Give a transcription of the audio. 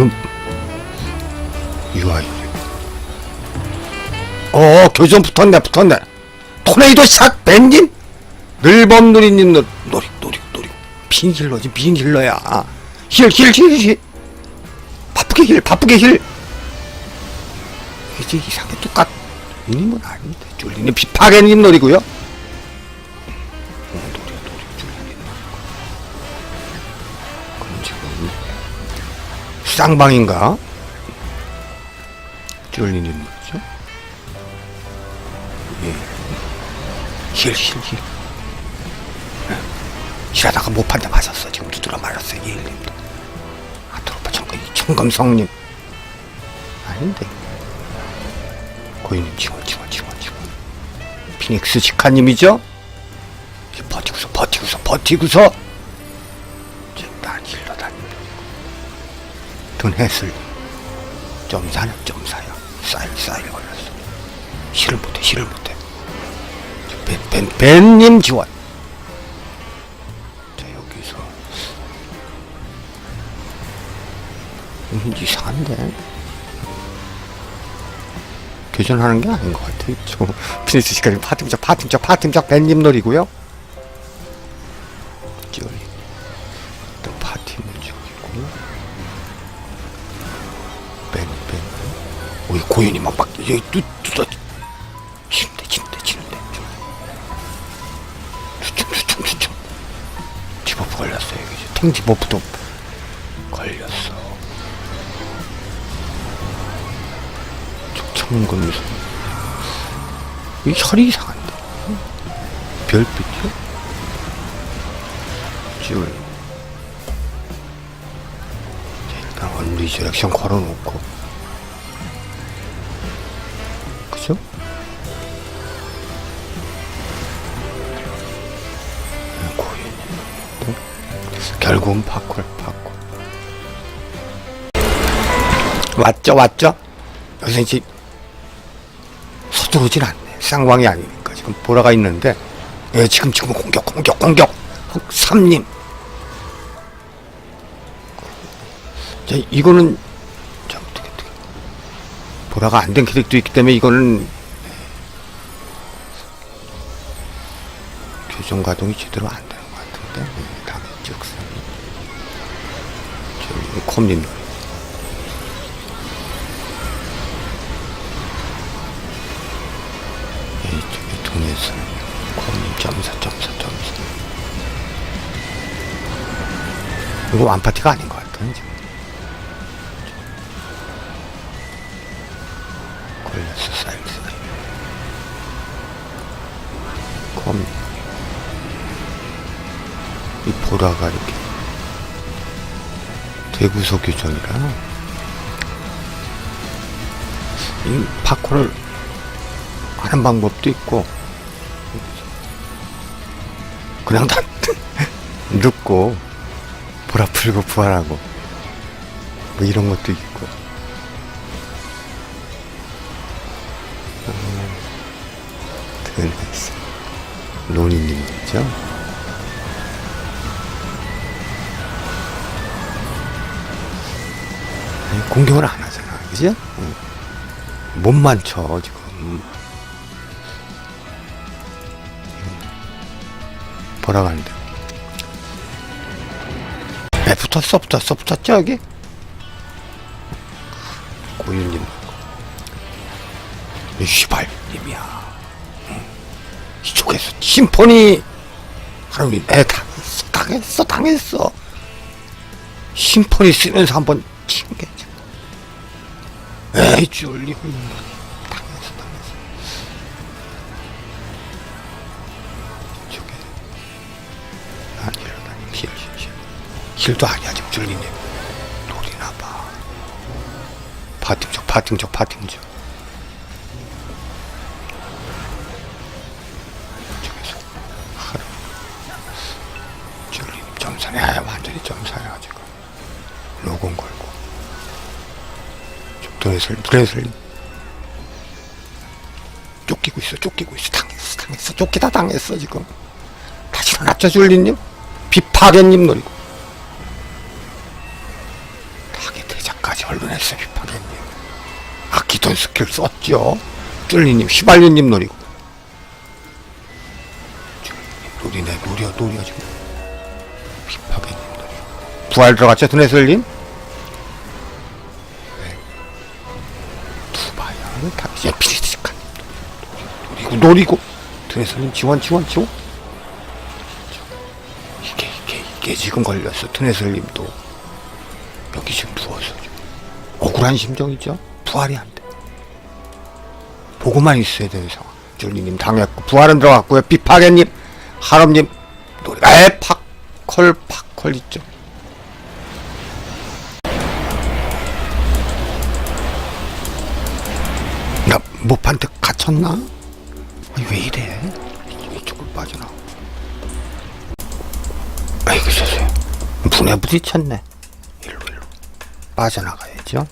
아유, UI. 어, 교전 붙었네, 붙었네. 토네이도 샷, 벤님? 늘범 누리님, 노, 노리, 노리, 노리. 빈힐러지, 빈힐러야. 힐, 힐, 힐, 힐. 바쁘게 힐, 바쁘게 힐. 이제 이상하게 똑같, 님은 아닌데. 줄리님, 비파게님 노리고요. 쌍방인가? 쫄리는 거죠? 예. 힐, 힐, 힐. 예. 힐하다가 못 판다 맞았어. 지금 두드려 말았어. 예, 일님도. 아 트로파 청금, 청금성님. 아닌데. 고인님 지원, 지원, 지원, 지원. 피닉스 지카님이죠? 이제 버티고서, 버티고서, 버티고서. 돈 해슬 점사냐 점사야 사일 사일 걸렸어. 힐을 못해 힐을 못해. 벤, 벤, 벤님 지원. 자 여기서. 음, 이상한데? 교전하는 게 아닌 것 같아. 저 피니스 시간이 파팀작 파팀작 파팀작 벤님 놀이고요 고인이 막막 여기 뚜뚜 치는데 치는데 치는데 수충 수충 수충 디버프 걸렸어 여기. 탱 디버프도 걸렸어. 청금수 이 혈이 이상한데? 별빛이요? 찌울 일단 언리 디렉션 걸어놓고 그죠? 결국은 파콜 파콜 왔죠 왔죠? 여기서 이제 서두르진 않네 쌍방이 아니니까 지금 보라가 있는데 예, 지금 지금 공격 공격 공격 삼님 자, 이거는 보라가 안 된 캐릭도 있기 때문에 이거는 교정 가동이 제대로 안 되는 것 같은데? 음, 다음에 즉선 저기 콤님. 이쪽에 동에서 콤님 점사 점사 점사. 이거 완파티가 아닌 것 같아 지금 걸렸어 사이즈 콤. 이 보라가 이렇게 대구소 교전이라 이 파코를 하는 방법도 있고 그냥 다 눕고 보라 풀고 부활하고 뭐 이런 것도 있고 드레스 로니님이죠? 아니, 공격을 안 하잖아 그지? 응. 몸만 쳐 지금. 보라 가는데? 에 붙었어 붙었어 붙었죠 여기? 고윤님 이 시발님이야. 이쪽에서 심포니 하루님 에 당했어 당했어 당했어. 심포니 쓰면서 한번 친게 에이 쫄리. 당했어 당했어. 이쪽에 아니라다니 힐, 힐, 힐. 힐도 아니야 지금 쫄리님 노리나봐. 파팅적 파팅적 파팅적 점사네 아, 완전히 점사야 지금 로건 걸고 드레슬 드레슬 쫓기고 있어 쫓기고 있어. 당했어 당했어. 쫓기다 당했어 지금. 다시 일어났죠 줄리님? 비파견님 노리고. 타겟 끝까지 언론에서 비판했니 아끼던 스킬 썼죠? 뚫리님 휘발유님 노리고. 노리네 노려 노려 지금 부활 들어갔죠 드네슬님 네. 두바야 다 이제 피리스칸 노리고 노리고. 드네슬님 지원 지원 지원. 이게 이게 이게 지금 걸렸어 트네슬님도. 여기 지금 누워서 좀 억울한 심정이죠? 부활이 안돼. 보고만 있어야 되는 상황. 줄리님 당했고 부활은 들어갔고요. 비파게님 하람님 노래 에 팍콜 팍콜 있죠 모판테 갇혔나? 아니, 왜 이래? 이쪽으로 빠져나. 아이고 세상에 문에 부딪혔네. 일로 일로. 빠져나가야죠